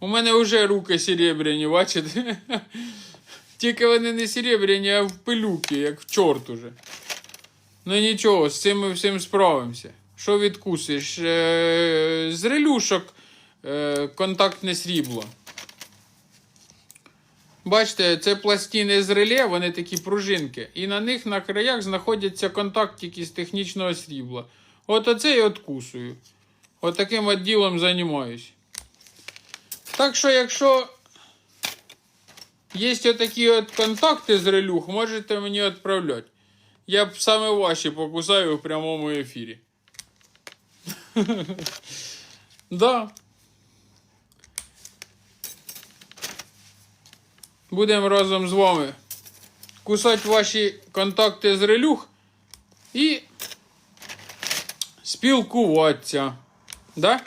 У мене вже руки серебряні, бачите? Тільки вони не серебряні, а в пилюки, як в чорт уже. Ну нічого, з цим ми всім справимося. Що відкусиш? Е, з релюшок е, контактне срібло. Бачите, це пластини з реле, вони такі пружинки. І на них на краях знаходяться контактики з технічного срібла. От оце і откусую. От таким от ділом займаюсь. Так що, якщо є отакі от контакти з релюх, можете мені відправляти. Я б саме ваші покусаю в прямому ефірі. Да. Будемо разом з вами кусати ваші контакти з релюх і спілкуватися. Да?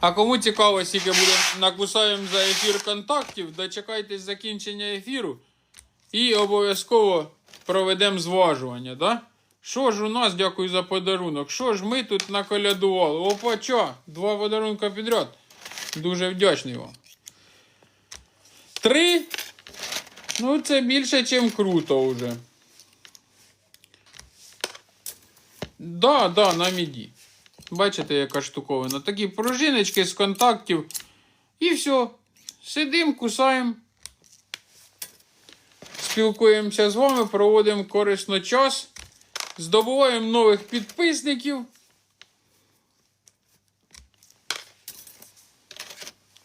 А кому цікаво, скільки буде накусаємо за ефір контактів, дочекайтесь закінчення ефіру і обов'язково проведемо зважування. Да? Що ж у нас, дякую за подарунок. Що ж ми тут наколядували? Опача, два подарунка підряд. Дуже вдячний вам. Три. Ну, це більше, ніж круто вже. Да, да, на міді. Бачите, яка штуковина. Такі пружиночки з контактів. І все. Сидимо, кусаємо. Спілкуємося з вами, проводимо корисно час. Здобуваємо нових підписників.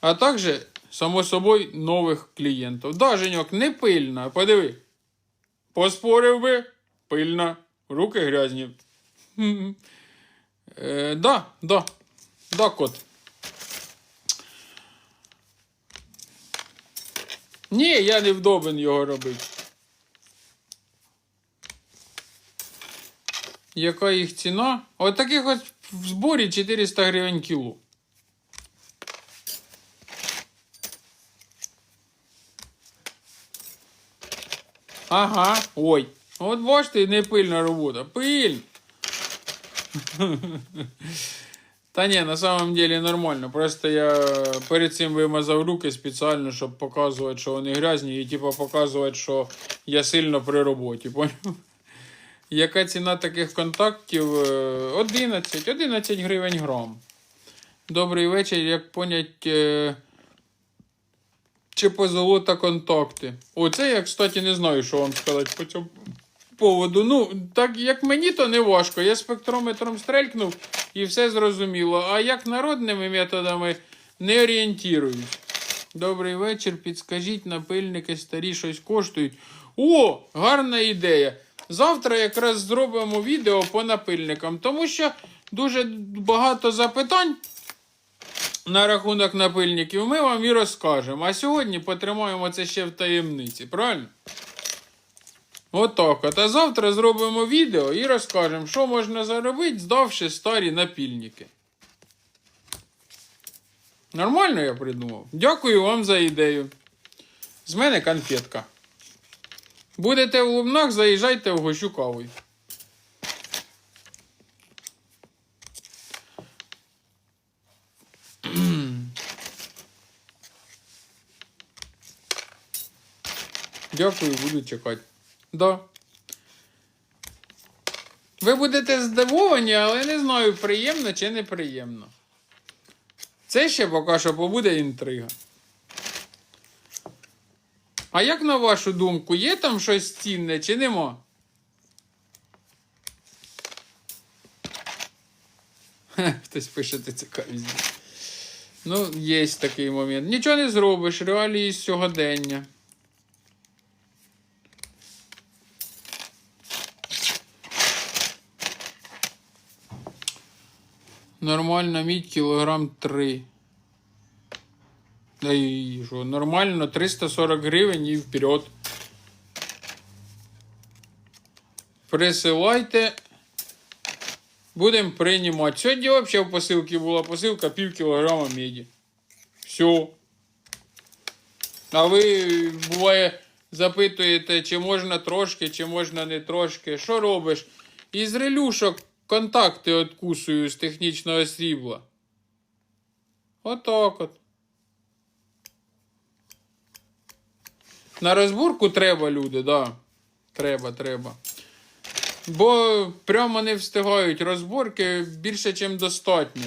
А також, само собою, нових клієнтів. Да, Женьок, не пильна. Подиви. Поспорив би, пильна. Руки грязні. Е, да, да. Да, кот. Ні, я не вдобен його робити. Яка їх ціна? От таких от в зборі 400 гривень кіло. Ага, ой. От бачите, не пильна робота. Пильна. Та ні, на самом деле нормально. Просто я перед цим вимазав руки спеціально, щоб показувати, що вони грязні, і типу показувати, що я сильно при роботі. Поняв? Яка ціна таких контактів? Е, 11, 11 гривень грам. Добрий вечір, як понять. е, Чи позолота контакти. Оце я, кстати, не знаю, що вам сказати по цьому поводу. Ну, так як мені, то не важко. Я спектрометром стрелькнув і все зрозуміло. А як народними методами не орієнтіруюсь. Добрий вечір. Підскажіть, напильники старі щось коштують. О, гарна ідея. Завтра якраз зробимо відео по напильникам, тому що дуже багато запитань на рахунок напильників ми вам і розкажемо. А сьогодні потримаємо це ще в таємниці, правильно? Отак. от. А завтра зробимо відео і розкажемо, що можна заробити, здавши старі напільники. Нормально я придумав? Дякую вам за ідею. З мене конфетка. Будете в Лубнах, заїжджайте в гощу кавою. Дякую, буду чекати. Да. Ви будете здивовані, але не знаю, приємно чи неприємно. Це ще поки що побуде інтрига. А як на вашу думку, є там щось цінне чи нема? Хтось пише, ти цікавість. Ну, є такий момент. Нічого не зробиш, реалії сьогодення. Нормальна мідь кілограм 3. Да що, нормально 340 гривень і вперед. Присилайте. Будемо приймати. Сьогодні взагалі в посилці була посилка пів кілограма меді. Все. А ви буває запитуєте, чи можна трошки, чи можна не трошки. Що робиш? Із релюшок контакти откусую з технічного срібла. Отак от. На розборку треба, люди, да. Треба, треба. Бо прямо не встигають розборки більше, ніж достатньо.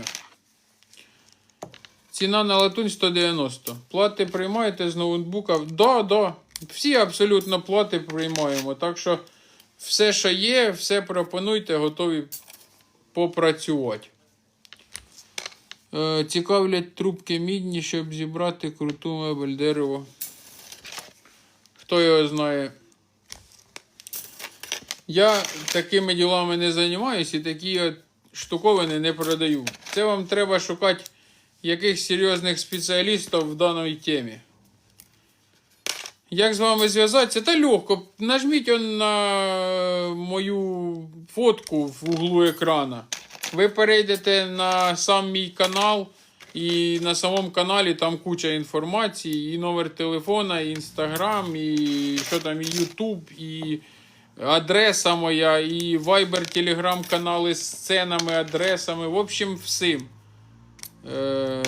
Ціна на латунь 190. Плати приймаєте з ноутбука? Да, да. Всі абсолютно плати приймаємо. Так що все, що є, все пропонуйте, готові попрацювати. Е, цікавлять трубки мідні, щоб зібрати круту мебель дерево. Хто його знає? Я такими ділами не займаюся і такі штуковини не продаю. Це вам треба шукати якихось серйозних спеціалістів в даній темі. Як з вами зв'язатися? Та легко. Нажміть на мою фотку в углу екрана. Ви перейдете на сам мій канал, і на самому каналі там куча інформації, і номер телефона, і інстаграм, і що там, і Ютуб, і адреса моя, і Viber, телеграм канали з сценами, адресами. В общем, всім. Е,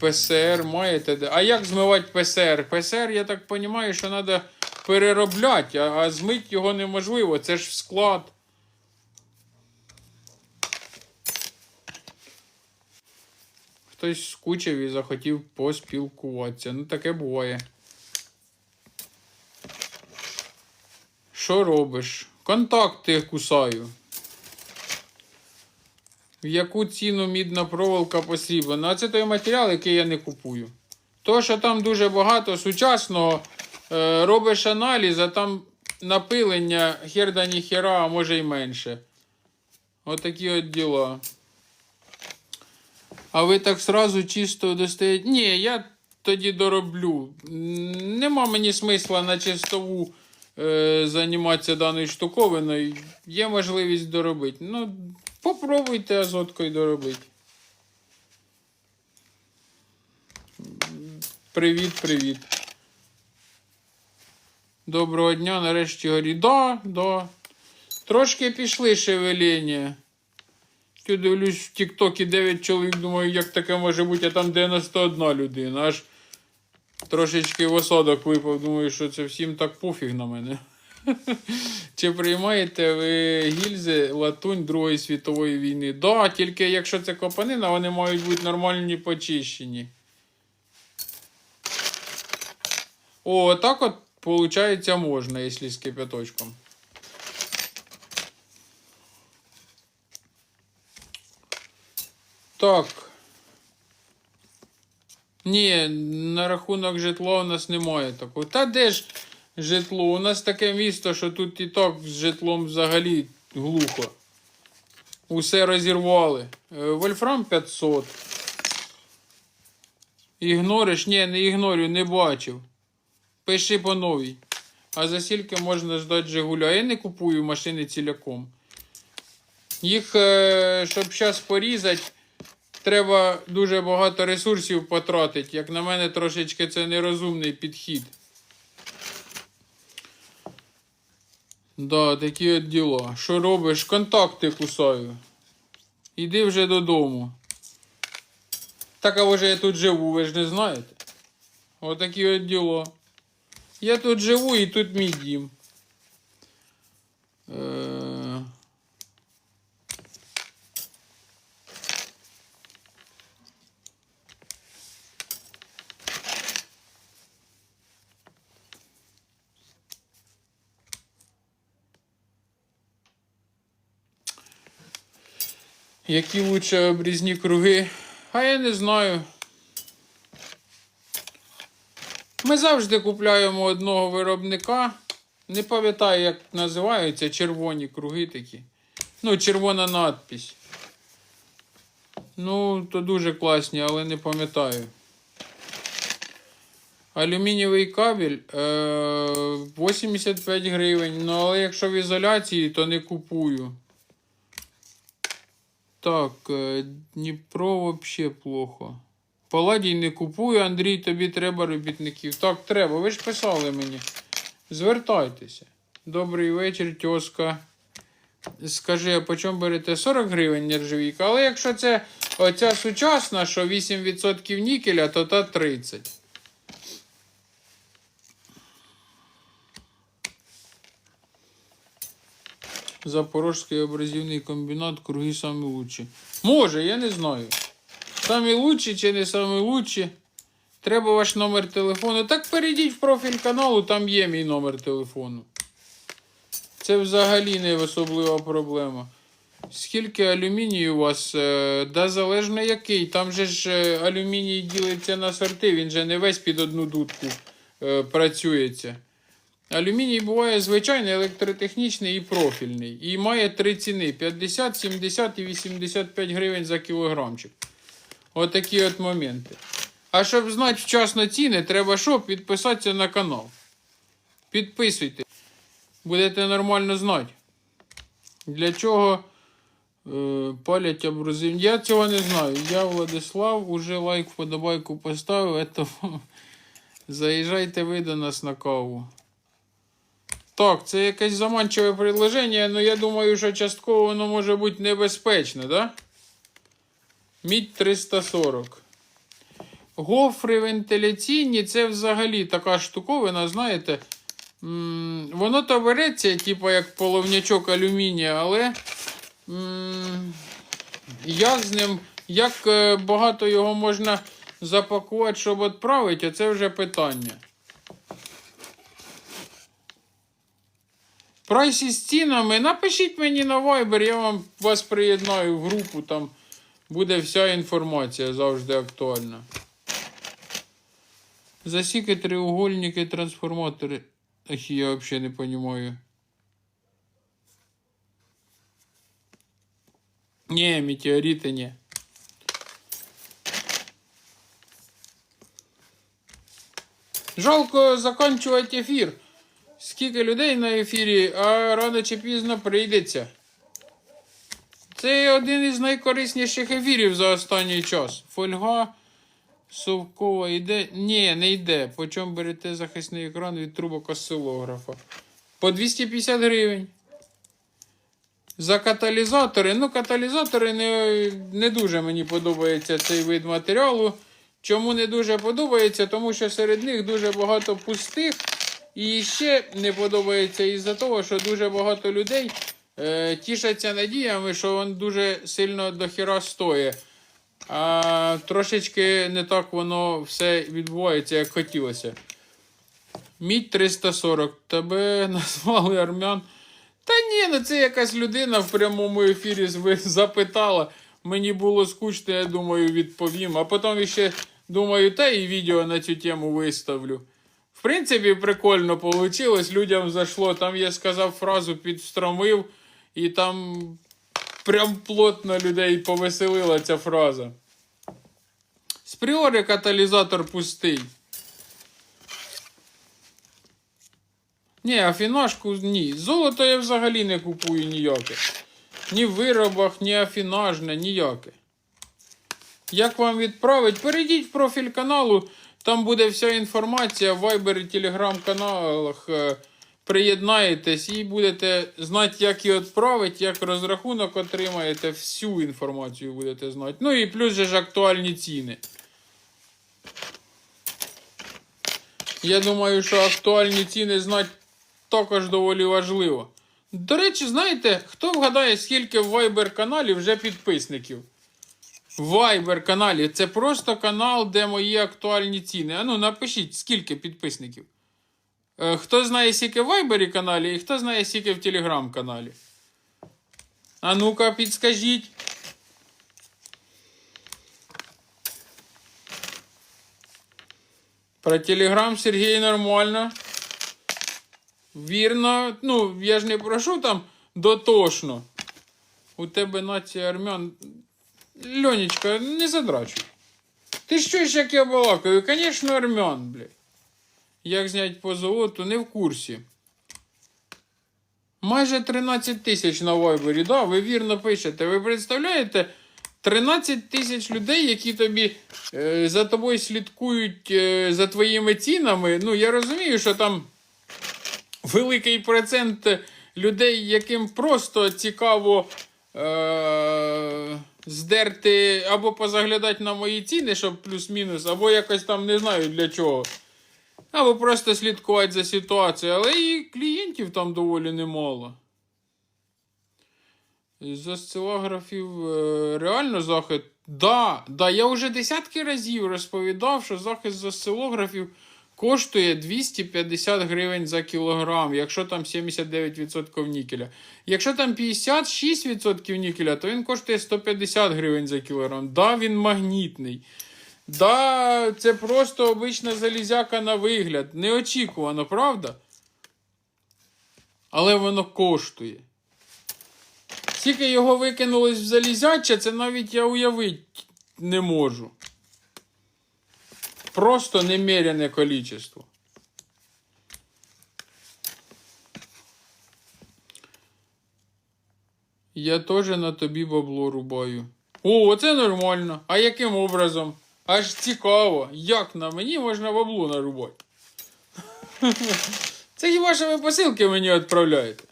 ПСР маєте. де? А як змивати ПСР? ПСР, я так розумію, що треба переробляти, а, а змити його неможливо. Це ж склад. Хтось скучив і захотів поспілкуватися. Ну, таке буває. Що робиш? Контакти кусаю. В яку ціну мідна проволока потрібна? Ну, а це той матеріал, який я не купую. То, що там дуже багато сучасного, е, робиш аналіз, а там напилення херда ніхера, а може й менше. Отакі от діла. А ви так сразу чисто достаєте. Ні, я тоді дороблю. Нема мені смисла на чистову е, займатися даною штуковиною. Є можливість доробити. Ну, попробуйте азоткою доробити. Привіт, привіт. Доброго дня, нарешті горі. Да, да. Трошки пішли шевеління. Я дивлюсь в Тіктокі 9 чоловік, думаю, як таке може бути, а там 91 людина. Аж трошечки в осадок випав, думаю, що це всім так пофіг на мене. Чи приймаєте ви гільзи латунь Другої світової війни? Да, тільки якщо це копанина, вони мають бути нормальні почищені. О, так от, виходить, можна, якщо з кипяточком. Так. Ні, на рахунок житла у нас немає такого. Та де ж житло? У нас таке місто, що тут і так з житлом взагалі глухо. Усе розірвали. Е, Вольфрам 500. Ігнориш? Ні, не ігнорю, не бачив. Пиши по новій. А за скільки можна ждати Жигуля? Я не купую машини ціляком. Їх, е, щоб зараз порізати, треба дуже багато ресурсів потратити. Як на мене, трошечки це нерозумний підхід. Да, такі от діла. Що робиш? Контакти кусаю. Іди вже додому. Так, а вже я тут живу, ви ж не знаєте? Отакі от діла. Я тут живу і тут мій дім. Які лучше обрізні круги? А я не знаю. Ми завжди купляємо одного виробника. Не пам'ятаю, як називаються червоні круги такі. Ну, червона надпись. Ну, то дуже класні, але не пам'ятаю. Алюмінієвий кабель е, 85 гривень. Ну, але якщо в ізоляції, то не купую. Так, е, Дніпро взагалі плохо. Паладій не купую, Андрій, тобі треба робітників. Так, треба. Ви ж писали мені. Звертайтеся. Добрий вечір, тьоска. Скажи, а по чому берете 40 гривень нержавійка? Але якщо це оця сучасна, що 8% нікеля, то та 30. Запорожський образівний комбінат, круги самі лучші. Може, я не знаю. Самі лучші чи не самі лучші. Треба ваш номер телефону. Так перейдіть в профіль каналу, там є мій номер телефону. Це взагалі не особлива проблема. Скільки алюмінію у вас? Е, Да залежно який. Там же ж е, алюміній ділиться на сорти, він же не весь під одну дудку е, працюється. Алюміній буває звичайний, електротехнічний і профільний. І має три ціни: 50, 70 і 85 гривень за кілограмчик. Отакі от моменти. А щоб знати вчасно ціни, треба що? Підписатися на канал. Підписуйте. Будете нормально знати. Для чого е, палять абразив. Я цього не знаю. Я Владислав, уже лайк, вподобайку поставив. Это... Заїжджайте ви до нас на каву. Так, це якесь заманчиве предложення, але я думаю, що частково воно може бути небезпечне, да? Мідь 340. Гофри вентиляційні це взагалі така штуковина, знаєте. Воно то береться, типу, як половнячок алюмінія, але як з ним, як е, багато його можна запакувати, щоб відправити, це вже питання. Прайс із цінами. Напишіть мені на Viber, я вам вас приєднаю в групу, там буде вся інформація завжди актуальна. Засіки, треугольники, трансформатори. Ах, я взагалі не розумію. Ні, метеорити ні. Жалко закінчувати ефір. Скільки людей на ефірі, а рано чи пізно прийдеться. Це один із найкорисніших ефірів за останній час. Фольга совкова йде. Ні, не йде. По чому берете захисний екран від трубок осцилографа? По 250 гривень. За каталізатори. Ну, каталізатори не, не дуже мені подобається цей вид матеріалу. Чому не дуже подобається? Тому що серед них дуже багато пустих. І ще не подобається із-за того, що дуже багато людей е, тішаться надіями, що він дуже сильно дохіра стоїть. А трошечки не так воно все відбувається, як хотілося. Мідь 340. Тебе назвали армян. Та ні, ну це якась людина в прямому ефірі запитала. Мені було скучно, я думаю, відповім. А потім ще думаю, та і відео на цю тему виставлю. Принципі, прикольно вийшло, людям зайшло. Там я сказав фразу, підстромив, і там прям плотно людей повеселила ця фраза. З каталізатор пустий. Ні, афінажку ні. Золото я взагалі не купую ніяке. Ні в виробах, ні афінажне, ніяке. Як вам відправить? Перейдіть в профіль каналу, там буде вся інформація в Viber і Telegram каналах. Е, Приєднаєтесь і будете знати, як її відправити, як розрахунок отримаєте, всю інформацію будете знати. Ну і плюс же ж актуальні ціни. Я думаю, що актуальні ціни знати також доволі важливо. До речі, знаєте, хто вгадає, скільки в Viber каналі вже підписників? Viber каналі. Це просто канал, де мої актуальні ціни. А ну напишіть, скільки підписників. Е, Хто знає, скільки в Viber каналі, і хто знає, скільки в Telegram каналі. А ну-ка, підскажіть. Про Телеграм Сергій нормально. Вірно. Ну, я ж не прошу там дотошно. У тебе нація армян. Льонечка, не задрачуй. Ти ж як я балакаю? Звісно, армян, блядь. Як зняти по золоту, не в курсі. Майже 13 тисяч на вайбері, да, ви вірно пишете. Ви представляєте 13 тисяч людей, які тобі е, за тобою слідкують е, за твоїми цінами. Ну, я розумію, що там великий процент людей, яким просто цікаво. Е, здерти або позаглядати на мої ціни, щоб плюс-мінус, або якось там не знаю для чого. Або просто слідкувати за ситуацією. Але і клієнтів там доволі немало. З осцилографів е, реально захист. Да, да, я вже десятки разів розповідав, що захист з осцилографів коштує 250 гривень за кілограм, якщо там 79% нікеля. Якщо там 56% нікеля, то він коштує 150 гривень за кілограм. Да, він магнітний. Да, це просто обична залізяка на вигляд. Неочікувано, правда? Але воно коштує. Скільки його викинулось в залізяче, це навіть я уявити не можу. Просто немерене количество. Я теж на тобі бабло рубаю. О, це нормально. А яким образом? Аж цікаво, як на мені можна бабло нарубати. Це хіба що ви посилки мені відправляєте?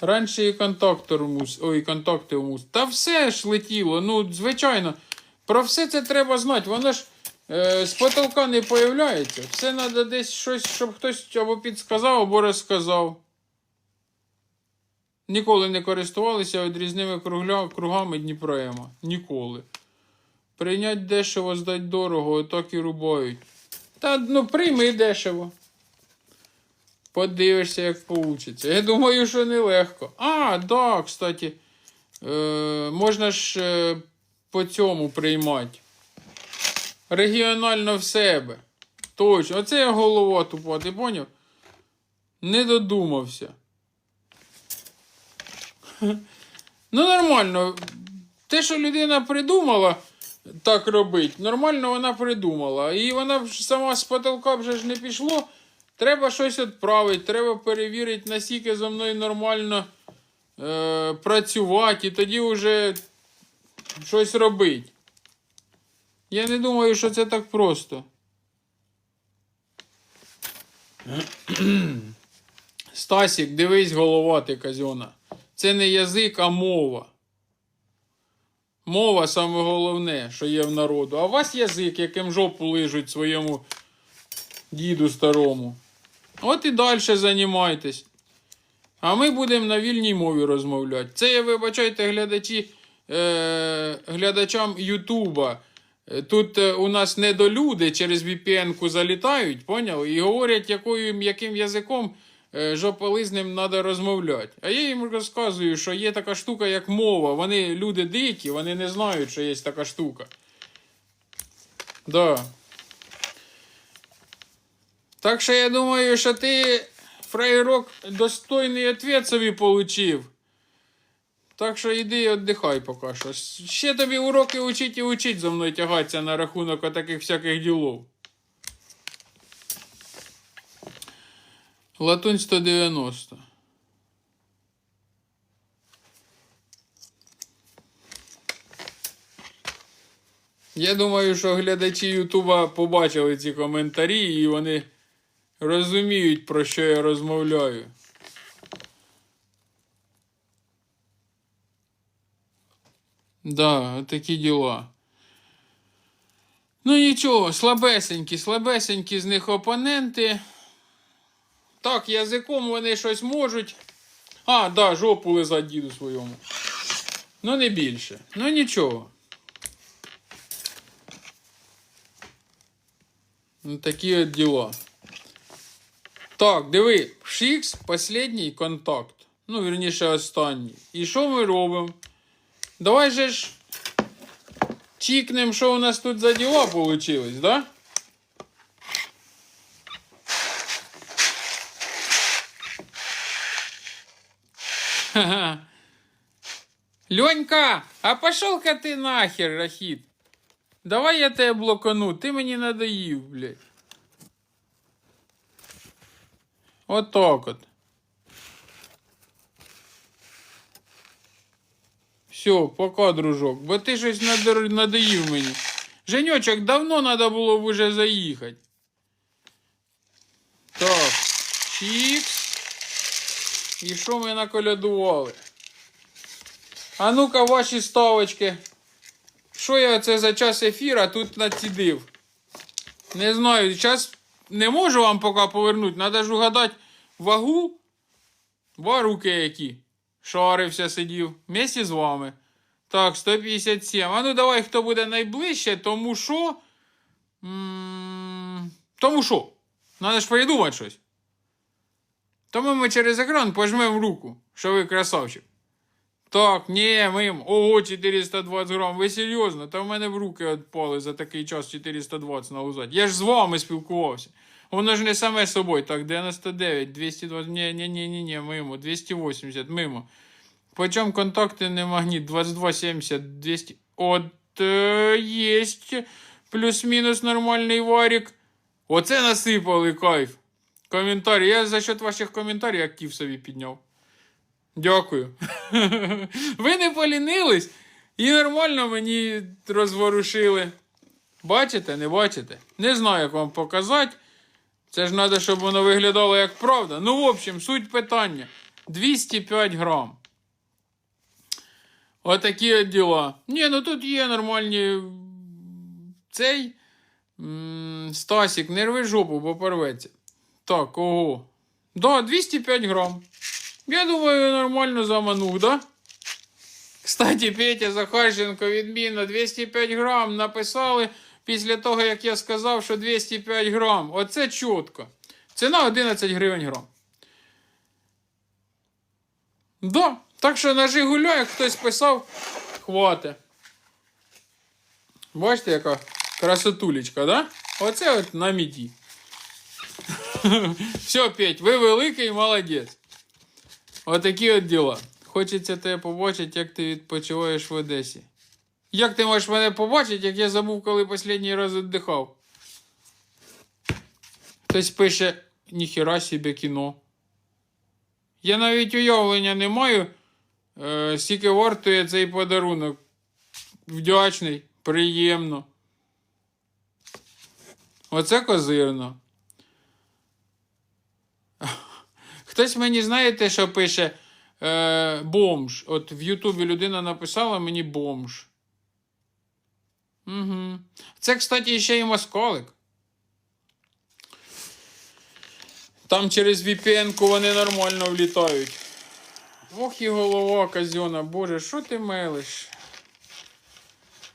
Раніше і контактор мус. Ой, контакти мус. Та все ж летіло. Ну, звичайно. Про все це треба знати. Воно ж з потолка не появляється. Все треба десь щось, щоб хтось або підсказав, або розказав. Ніколи не користувалися відрізними кругля, кругами Дніпроема. Ніколи. Прийнять дешево, здать дорого, отак і рубають. Та ну прийми дешево. Подивишся, як вийде. Я думаю, що нелегко. А, да, кстати. Е, можна ж е, по цьому приймати. Регіонально в себе. Точно. Оце я голова тупа, ти поняв? Не додумався. Ну, нормально. Те, що людина придумала так робити, нормально вона придумала. І вона сама з потолка вже ж не пішло. Треба щось відправити, треба перевірити, наскільки зо мною нормально е, працювати, і тоді вже щось робити. Я не думаю, що це так просто. Стасік, дивись, голова ти казьона. Це не язик, а мова. Мова саме головне, що є в народу. А у вас язик, яким жопу лижуть своєму діду старому. От і далі займайтесь. А ми будемо на вільній мові розмовляти. Це я вибачайте глядачі, е, глядачам Ютуба. Е, Тут е, у нас недолюди через VPN-ку залітають, поняли? І говорять, якою, яким язиком е, жополизним треба розмовляти. А я їм розказую, що є така штука, як мова. Вони люди дикі, вони не знають, що є така штука. Да. Так що я думаю, що ти, фраєрок, достойний ответ собі получив. Так що йди і віддихай поки що. Ще тобі уроки учить і учить за мною тягатися на рахунок отаких всяких ділов. Латунь 190. Я думаю, що глядачі Ютуба побачили ці коментарі і вони розуміють, про що я розмовляю. Да, такі діла. Ну нічого, слабесенькі, слабесенькі з них опоненти. Так, язиком вони щось можуть. А, да, жопу лизать діду своєму. Ну, не більше. Ну нічого. Ну, такі от діла. Так, диви, Шікс, последній контакт. Ну, вірніше, останній. І що ми робимо? Давай же ж чікнем, що у нас тут за діла получилось, да? Ха-ха. Ленька, а пошел-ка ты нахер, Рахит. Давай я тебе блокану, ти мені надоїв, блядь. От так от. Все, пока, дружок, бо ти щось надо- надоїв мені. Женьочок, давно треба було б уже заїхати. Так, чікс. І що ми наколядували? А ну-ка, ваші ставочки. Що я це за час ефіра тут націдив? Не знаю, зараз не можу вам поки повернути. Треба ж угадати вагу. Два руки які. Шарився, сидів. Вместе з вами. Так, 157. А ну давай, хто буде найближче, тому що. Тому що? Надо ж придумати щось. Тому ми через екран пожмемо руку, що ви красавчик. Так, ні, ми. Ого, 420 грам. Ви серйозно? Та в мене в руки відпали за такий час 420 налузати. Я ж з вами спілкувався. Воно ж не саме собою. Так, 99, 220. Ні, ні, ні, ні, мимо. 280, мимо. Почем контакти не магніт? 2270, 200. От е. Плюс-мінус нормальний варік. Оце насипали кайф. Коментарі. Я за счет ваших коментарів актив собі підняв. Дякую. Ви не полінились і нормально мені розворушили. Бачите, не бачите? Не знаю, як вам показати. Це ж треба, щоб воно виглядало як правда. Ну, в общем, суть питання. 205 грам. Отакі от діла. Ні, ну тут є нормальні. Цей. м, Стасік, не рви жопу, бо порветься. Так, ого. Да, 205 грам. Я думаю, нормально заманув, да? Кстати, Петя Захарченко відмінно 205 грам написали після того, як я сказав, що 205 грам. Оце чітко. Ціна 11 гривень грам. Да. Так що на Жигуля, як хтось писав, хвате. Бачите, яка красотулечка, да? Оце от на міді. Все, Петь, ви великий молодець. Отакі от діла. Хочеться тебе побачити, як ти відпочиваєш в Одесі. Як ти можеш мене побачити, як я забув, коли останній раз віддихав? Хтось пише, ніхіра собі кіно. Я навіть уявлення не маю, е, скільки вартує цей подарунок. Вдячний, приємно. Оце козирно. Хтось мені, знаєте, що пише е, бомж. От в Ютубі людина написала мені бомж. Угу. Це, кстати, ще й москалик. Там через VPN-ку вони нормально влітають. Ох і голова казьона, боже, що ти мелиш?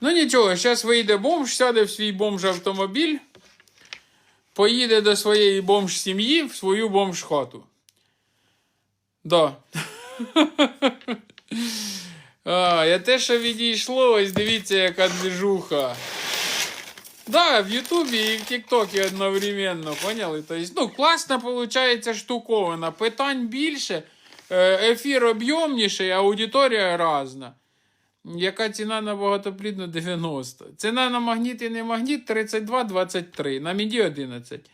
Ну нічого, зараз вийде бомж, сяде в свій бомж автомобіль, поїде до своєї бомж сім'ї в свою бомж хату. Да. А, я те, що відійшло, ось дивіться, яка движуха. Да, в Ютубі і в Тіктокі одновременно, поняли? Тобто, ну, класна виходить штуковина. Питань більше, е, ефір об'ємніший, аудиторія різна. Яка ціна на багатоплідну 90? Ціна на магніт і не магніт 32-23, на міді 11.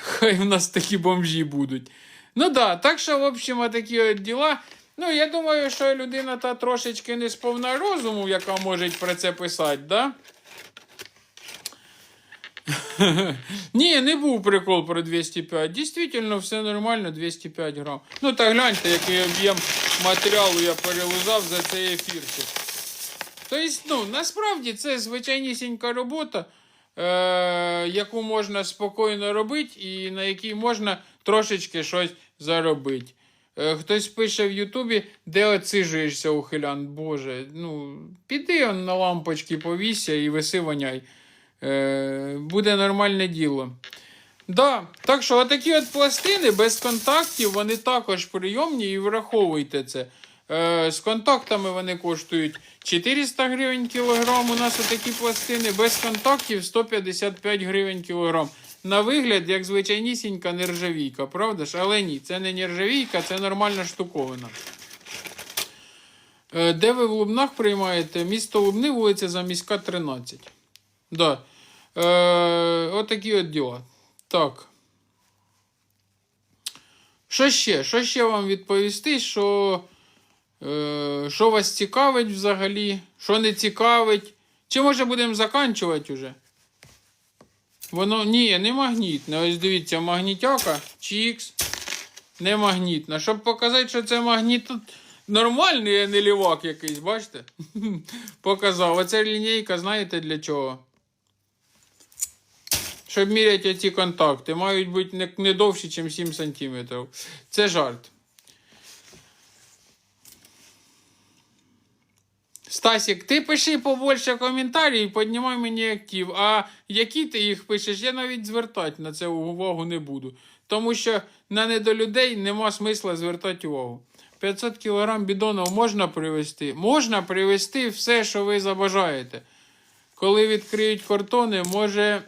Хай в нас такі бомжі будуть. Ну да, так що, в общем, такі от діла. Ну, я думаю, що людина та трошечки не сповна розуму, яка може про це писати, да? Ні, не був прикол про 205. Дійсно, все нормально, 205 грам. Ну та гляньте, який об'єм матеріалу я перелизав за цей ефірчик. Тобто, ну, насправді це звичайнісінька робота, е- яку можна спокійно робити і на якій можна трошечки щось заробити. Е, хтось пише в Ютубі, де оцижуєшся ухилян. Боже, ну, піди на лампочки повісся і виси воняй. Е, буде нормальне діло. Да, так що отакі от пластини без контактів, вони також прийомні і враховуйте це. Е, з контактами вони коштують 400 гривень кілограм. У нас отакі пластини без контактів 155 гривень кілограм. На вигляд, як звичайнісінька нержавійка, правда ж? Але ні, це не нержавійка, це нормальна штуковина. Е, де ви в Лубнах приймаєте? Місто Лубни, вулиця Заміська, 13. Да. Е, отакі от діла. Так. Що ще? Що ще вам відповісти? Що, е, що вас цікавить взагалі? Що не цікавить? Чи може будемо заканчувати уже? Воно ні, не магнітне. Ось дивіться, магнітяка, чікс, не магнітна. Щоб показати, що це магніт, нормальний, а не лівак якийсь, бачите? Показав. Оце лінійка, знаєте для чого? Щоб міряти оці контакти. Мають бути не довші, ніж 7 см. Це жарт. Стасік, ти пиши побольше коментарів, піднімай мені актив. А які ти їх пишеш, я навіть звертати на це увагу не буду. Тому що на недолюдей нема смисла звертати увагу. 500 кг бідонів можна привезти? Можна привезти все, що ви забажаєте. Коли відкриють картони, може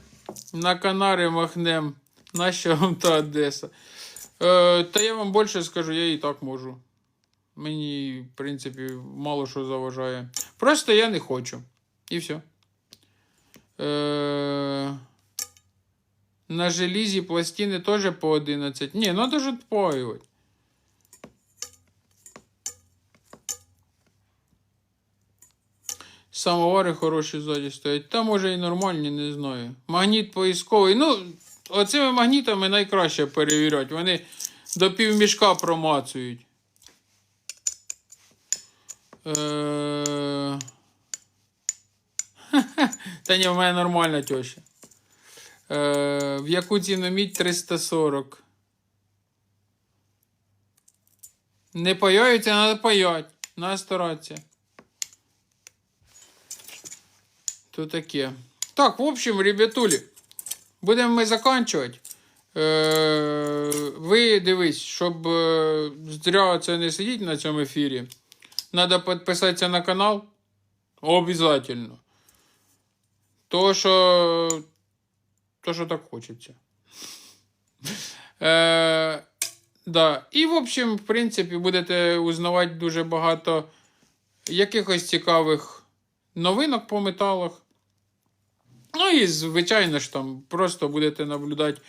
на Канари махнем. Нащо вам та Одеса? Е, та я вам більше скажу, я і так можу. Мені, в принципі, мало що заважає. Просто я не хочу. І все. Е... На желізі пластини теж по 11. Ні, надо ж відпаювати. Самовари хороші ззаді стоять. Та може і нормальні, не знаю. Магніт поисковий. Ну, оцими магнітами найкраще перевіряти. Вони до півмішка промацують. Е... Та ні, в мене нормальна теща. Е... В яку ціну мідь 340. Не паяються, треба паять. Надо старатися. То таке. Так, в общем, ребятулі, будемо ми заканчувати. Е, ви дивись, щоб е, зря це не сидіть на цьому ефірі. Надо підписатися на канал. Обязательно. То, що. То, що так хочеться. Е, да. І, в общем, в принципі, будете узнавати дуже багато якихось цікавих новинок по металах. Ну і, звичайно ж, там просто будете наблюдати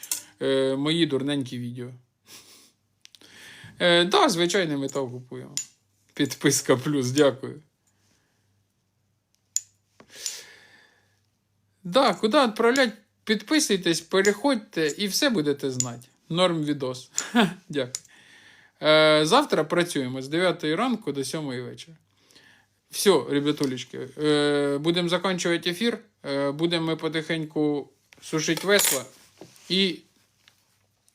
е, мої дурненькі відео. Е, да, звичайний метал купуємо. Підписка плюс, дякую. Да, куди відправляти? Підписуйтесь, переходьте і все будете знати. Норм відос. Дякую. Е, завтра працюємо з 9 ранку до 7 вечора. Все, ребятулечки, е, будемо закінчувати ефір. Е, будемо ми потихеньку сушити весла і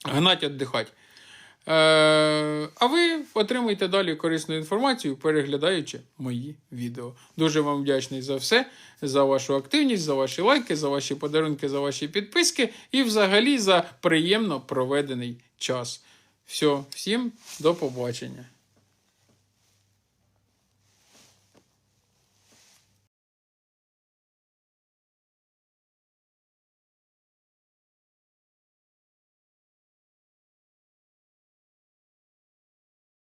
гнати віддихати. Е, а ви отримуєте далі корисну інформацію, переглядаючи мої відео. Дуже вам вдячний за все, за вашу активність, за ваші лайки, за ваші подарунки, за ваші підписки і взагалі за приємно проведений час. Все, всім до побачення.